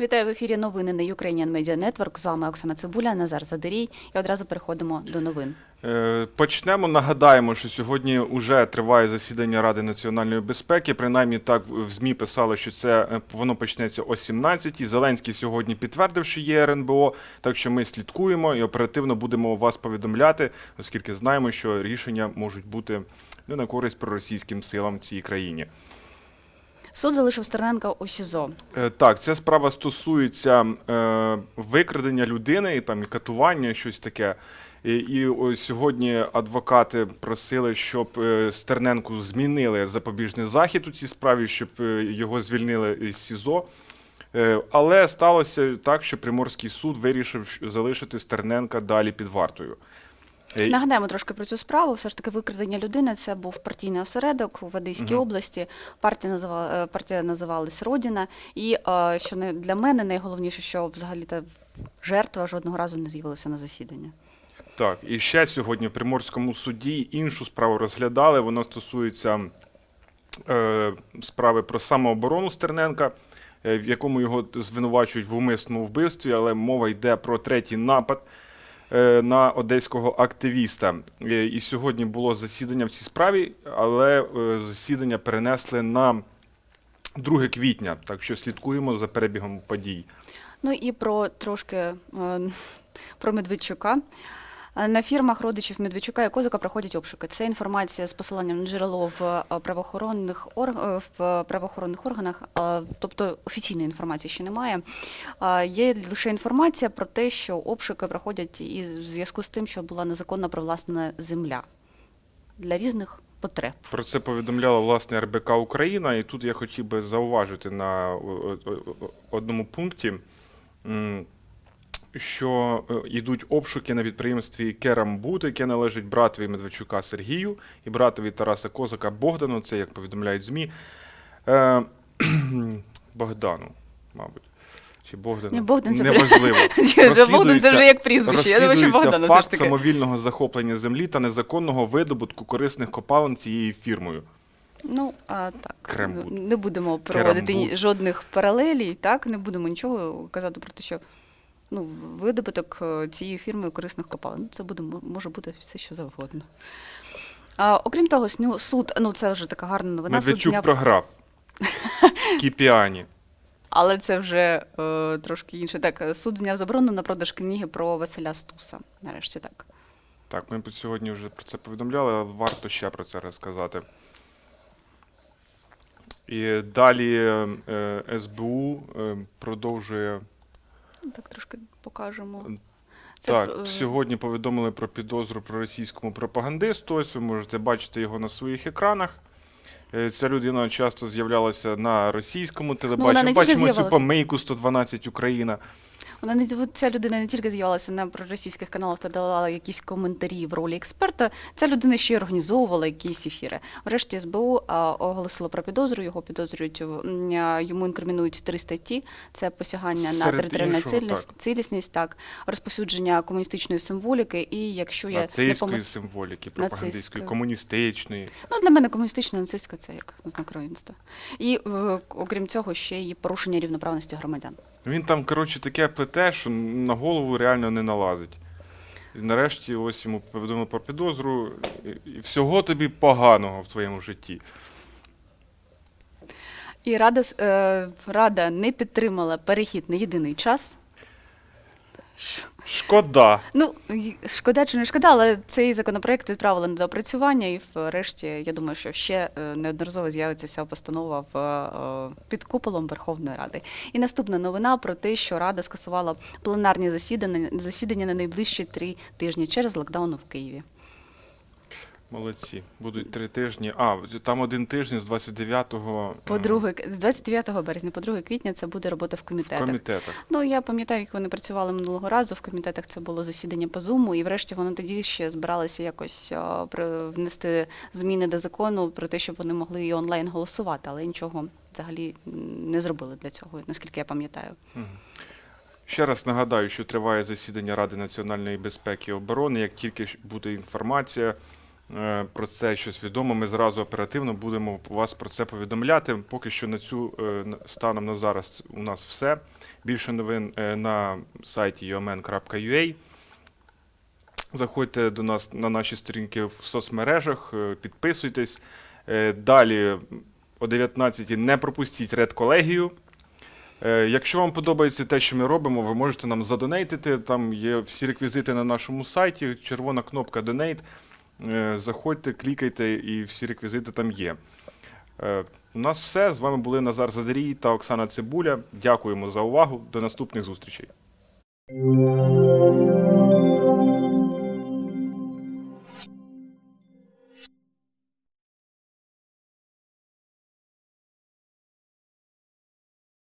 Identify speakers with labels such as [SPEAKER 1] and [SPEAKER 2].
[SPEAKER 1] Вітаю в ефірі новини на Ukrainian Media Network. З вами Оксана Цибуля, Назар Задерій. І одразу переходимо до новин.
[SPEAKER 2] Е, Почнемо. Нагадаємо, що сьогодні вже триває засідання Ради національної безпеки. Принаймні так в в ЗМІ писали, що це е, воно почнеться о 17-й. Зеленський сьогодні підтвердив, що є РНБО. Так що ми слідкуємо і оперативно будемо вас повідомляти, оскільки знаємо, що рішення можуть бути не на користь проросійським силам в цій країні.
[SPEAKER 1] Суд залишив Стерненка у СІЗО.
[SPEAKER 2] Е, Так, ця справа стосується е, викрадення людини і там і катування, щось таке. І, і ось сьогодні адвокати просили, щоб е, Стерненку змінили запобіжний захід у цій справі, щоб е, його звільнили із СІЗО. Е, але сталося так, що Приморський суд вирішив залишити Стерненка далі під вартою. Е,
[SPEAKER 1] Нагадаємо трошки про цю справу. Все ж таки, викрадення людини це був партійний осередок в Одеській
[SPEAKER 2] Мгм.
[SPEAKER 1] області. Партія називала партія називалась Родіна. І е, що не для мене найголовніше, що взагалі та жертва жодного разу не з'явилася на засідання.
[SPEAKER 2] Так, і ще сьогодні в Приморському суді іншу справу розглядали. Вона стосується е, справи про самооборону Стерненка, е, в якому його звинувачують в умисному вбивстві, але мова йде про третій напад е, на одеського активіста. Е, І сьогодні було засідання в цій справі, але е, засідання перенесли на 2 квітня. Так що слідкуємо за перебігом подій.
[SPEAKER 1] Ну і про трошки е, про Медведчука. Е, На фірмах родичів Медведчука і Козака проходять обшуки. Це інформація з посиланням на джерело в е, правоохоронних ор... е, в правоохоронних органах, тобто офіційної інформації ще немає. Є лише інформація про те, що обшуки проходять і в зв'язку з тим, що була незаконно привласнена земля для різних потреб.
[SPEAKER 2] Про це повідомляла власне РБК Україна, і тут я хотів би зауважити на одному пункті, що е, йдуть обшуки на підприємстві Керамбут, яке належить братові Медведчука Сергію і братові Тараса Козака Богдану, це як повідомляють ЗМІ. Е, Богдану, мабуть. Чи Богдану?
[SPEAKER 1] Ні, Богдан це
[SPEAKER 2] Неважливо.
[SPEAKER 1] Богдан це вже як прізвище. Я думаю, що
[SPEAKER 2] Розслідується
[SPEAKER 1] Богдана все ж
[SPEAKER 2] факт
[SPEAKER 1] таки.
[SPEAKER 2] самовільного захоплення землі та незаконного видобутку корисних копалин цією фірмою.
[SPEAKER 1] Ну, а так,
[SPEAKER 2] Крембут.
[SPEAKER 1] не будемо проводити
[SPEAKER 2] Керамбут.
[SPEAKER 1] жодних паралелій, так, не будемо нічого казати про те, що ну, видобуток е, цієї фірми корисних копалин. Ну, це буде, може бути все, що завгодно. А, окрім того, сню- суд, ну це вже така гарна новина, суд
[SPEAKER 2] Медведчук
[SPEAKER 1] зняв,
[SPEAKER 2] програв. Кіпіані.
[SPEAKER 1] але це вже е, трошки інше. Так, е, суд зняв заборону на продаж книги про Василя Стуса. Нарешті так.
[SPEAKER 2] Так, ми сьогодні вже про це повідомляли, але варто ще про це розказати. І далі е, СБУ е, продовжує.
[SPEAKER 1] Ну, Так трошки покажемо. Це...
[SPEAKER 2] так,
[SPEAKER 1] е,
[SPEAKER 2] сьогодні повідомили про підозру про російському пропагандисту. Ось ви можете бачити його на своїх екранах. Е, Ця людина часто з'являлася на російському
[SPEAKER 1] Ну,
[SPEAKER 2] телебаченні.
[SPEAKER 1] Ну,
[SPEAKER 2] Бачимо цю помийку 112 Україна.
[SPEAKER 1] Вона не ця людина не тільки з'явилася на проросійських каналах та давала якісь коментарі в ролі експерта. Ця людина ще й організовувала якісь ефіри. Врешті СБУ оголосило про підозру. Його підозрюють йому інкримінують три статті: це посягання на
[SPEAKER 2] Серед
[SPEAKER 1] територіальну цілісність,
[SPEAKER 2] так.
[SPEAKER 1] цілісність, так розповсюдження комуністичної символіки. І якщо я не
[SPEAKER 2] Нацистської
[SPEAKER 1] помил...
[SPEAKER 2] символіки,
[SPEAKER 1] Нацистської.
[SPEAKER 2] пропагандистської, комуністичної.
[SPEAKER 1] ну для мене комуністична нацистська це як знак равенства. І е, окрім цього, ще й порушення рівноправності громадян.
[SPEAKER 2] Він там, коротше, таке плете, що на голову реально не налазить. І нарешті ось йому повідомили про підозру, і- всього тобі поганого в твоєму житті.
[SPEAKER 1] І Рада, е, Рада не підтримала перехід на єдиний час.
[SPEAKER 2] Шкода.
[SPEAKER 1] Ну, шкода чи не шкода, але цей законопроект відправили на доопрацювання, і врешті, я думаю, що ще е, неодноразово з'явиться ця постанова в, е, під куполом Верховної Ради. І наступна новина про те, що Рада скасувала пленарні засідання, засідання на найближчі три тижні через локдаун в Києві.
[SPEAKER 2] Молодці. Будуть три тижні. А, там один тиждень з 29-го
[SPEAKER 1] По
[SPEAKER 2] е,
[SPEAKER 1] 2, з 29 березня, по 2 квітня це буде робота в
[SPEAKER 2] в
[SPEAKER 1] комітетах.
[SPEAKER 2] комітетах.
[SPEAKER 1] Ну, я пам'ятаю, як вони працювали минулого разу. В комітетах це було засідання по Зуму, і врешті вони тоді ще збиралися якось при- внести зміни до закону про те, щоб вони могли і онлайн голосувати, але нічого взагалі не зробили для цього, наскільки я пам'ятаю.
[SPEAKER 2] Ще раз нагадаю, що триває засідання Ради національної безпеки і оборони. Як тільки буде інформація, про це щось відомо, ми зразу оперативно будемо вас про це повідомляти. Поки що на цю е, станом на зараз у нас все. Більше новин е, на сайті umn.ua. Заходьте до нас на наші сторінки в соцмережах, е, підписуйтесь. Е, Далі о 19 не пропустіть редколегію. Е, Якщо вам подобається те, що ми робимо, ви можете нам задонейтити. Там є всі реквізити на нашому сайті, червона кнопка Donate. Е, Заходьте, клікайте, і всі реквізити там є. Е, У нас все. З вами були Назар Задарій та Оксана Цибуля. Дякуємо за увагу. До наступних зустрічей.